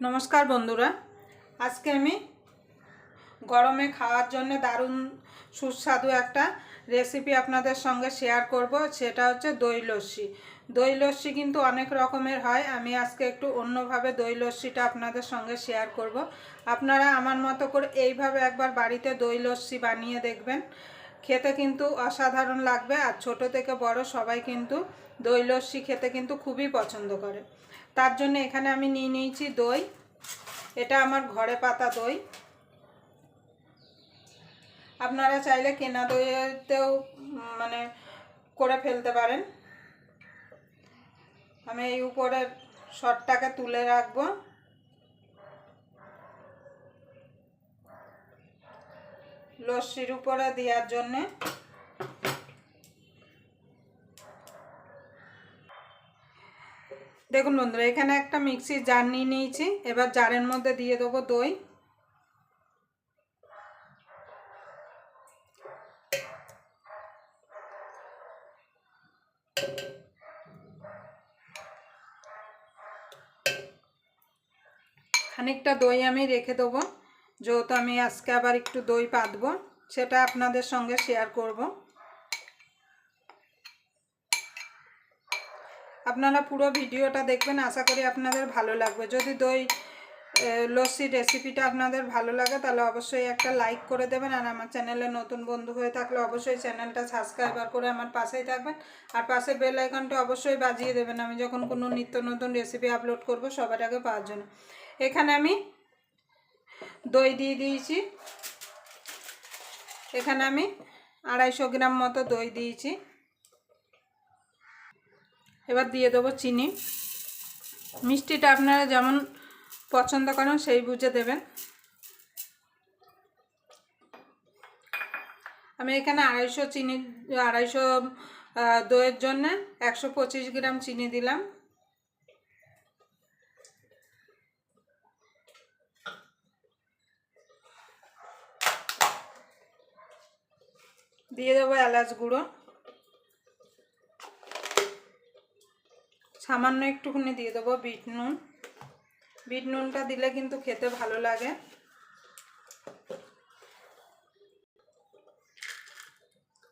নমস্কার বন্ধুরা। আজকে আমি গরমে খাওয়ার জন্য দারুণ সুস্বাদু একটা রেসিপি আপনাদের সঙ্গে শেয়ার করব। সেটা হচ্ছে দই লস্যি। দই লস্যি কিন্তু অনেক রকমের হয়। আমি আজকে একটু অন্যভাবে দই লস্যিটা আপনাদের সঙ্গে শেয়ার করব। আপনারা আমার মতো করে এইভাবে একবার বাড়িতে দই লস্যি বানিয়ে দেখবেন। খেতে কিন্তু অসাধারণ লাগবে, আর ছোট থেকে বড় সবাই কিন্তু দই লস্যি খেতে কিন্তু খুবই পছন্দ করে। তার জন্য এখানে আমি নিয়ে নিয়েছি দই। এটা আমার ঘরে পাতা দই। আপনারা চাইলে কেনা দইতেও মানে করে ফেলতে পারেন। আমি এই উপরের শটটাকে তুলে রাখব। লস্যির উপরে দেওয়ার জন্যে দেখুন বন্ধুরা, এখানে একটা মিক্সির জার নিয়ে নিয়েছি। এবার জারের মধ্যে দিয়ে দেবো দই। খানিকটা দই আমি রেখে দেবো। যেহেতু আমি আজকে আবার একটু দই পাতবো, সেটা আপনাদের সঙ্গে শেয়ার করব। আপনারা পুরো ভিডিওটা দেখবেন, আশা করি আপনাদের ভালো লাগবে। যদি দই লস্যির রেসিপিটা আপনাদের ভালো লাগে, তাহলে অবশ্যই একটা লাইক করে দেবেন, আর আমার চ্যানেলে নতুন বন্ধু হয়ে থাকলে অবশ্যই চ্যানেলটা সাবস্ক্রাইবার করে আমার পাশেই থাকবেন, আর পাশে বেল আইকনটা অবশ্যই বাজিয়ে দেবেন। আমি যখন কোনো নিত্য নতুন রেসিপি আপলোড করব, সবার আগে পাওয়ার জন্য। এখানে আমি দই দিয়ে দিয়েছি। এখানে আমি আড়াইশো গ্রাম মতো দই দিয়েছি। এবার দিয়ে দেবো চিনি। মিষ্টিটা আপনারা যেমন পছন্দ করেন সেই বুঝে দেবেন। আমি এখানে আড়াইশো চিনি আড়াইশো দইয়ের জন্য একশো পঁচিশ গ্রাম চিনি দিলাম। দিয়ে দেবো এলাচ গুঁড়ো। সামান্য একটুখানি দিয়ে দেবো বিট নুন। বিট নুনটা দিলে কিন্তু খেতে ভালো লাগে।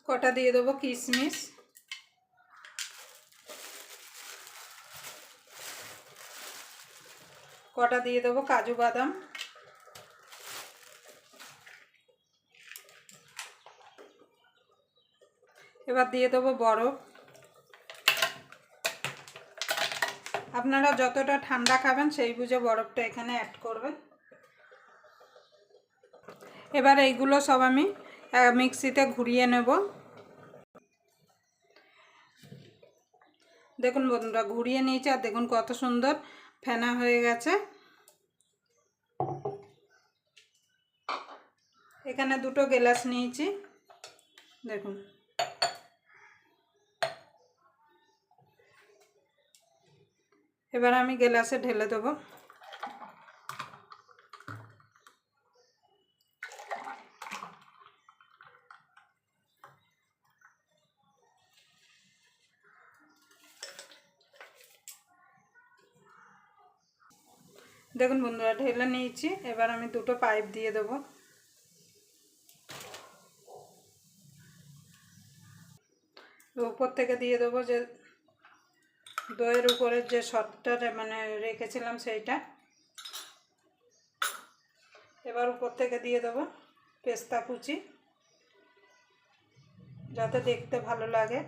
কটা দিয়ে দেবো? কিশমিশ কটা দিয়ে দেবো? কাজু বাদাম। এবার দিয়ে দেবো বরফ। আপনারা যতটা ঠান্ডা খাবেন সেই বুঝে বরফটা এখানে অ্যাড করবেন। এবার এইগুলো সব আমি মিক্সিতে ঘুরিয়ে নেব। দেখুন বন্ধুরা, ঘুরিয়ে নিয়েছি আর দেখুন কত সুন্দর ফেনা হয়ে গেছে। এখানে দুটো গ্লাস নিয়েছি। দেখুন। এবার আমি গ্লাসে ঢেলে দেবো। দেখুন বন্ধুরা, ঢেলে নিয়েছি। এবার আমি দুটো পাইপ দিয়ে দেবো। উপর থেকে দিয়ে দেবো যে দইয়ের উপরের যে শটটা মানে রেখেছিলাম সেইটা। এবার উপর থেকে দিয়ে দেবো পেস্তা কুচি, যাতে দেখতে ভালো লাগে।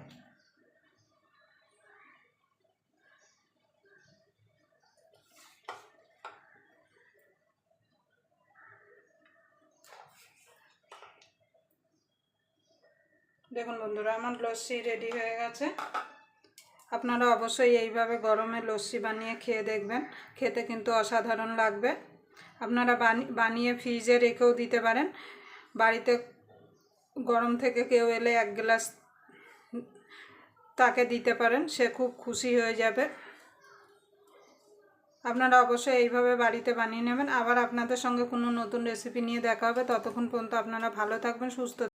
দেখুন বন্ধুরা, আমার লস্যি রেডি হয়ে গেছে। আপনারা অবশ্যই এইভাবে গরমে লস্যি বানিয়ে খেয়ে দেখবেন। খেতে কিন্তু অসাধারণ লাগবে। আপনারা বানি- বানিয়ে ফ্রিজে রেখেও দিতে পারেন। বাড়িতে গরম থেকে কেউ এলে এক গ্লাস তাকে দিতে পারেন, সে খুব খুশি হয়ে যাবে। আপনারা অবশ্যই এইভাবে বাড়িতে বানিয়ে নেবেন। আবার আপনাদের সঙ্গে কোনো নতুন রেসিপি নিয়ে দেখা হবে। ততক্ষণ পর্যন্ত আপনারা ভালো থাকবেন, সুস্থ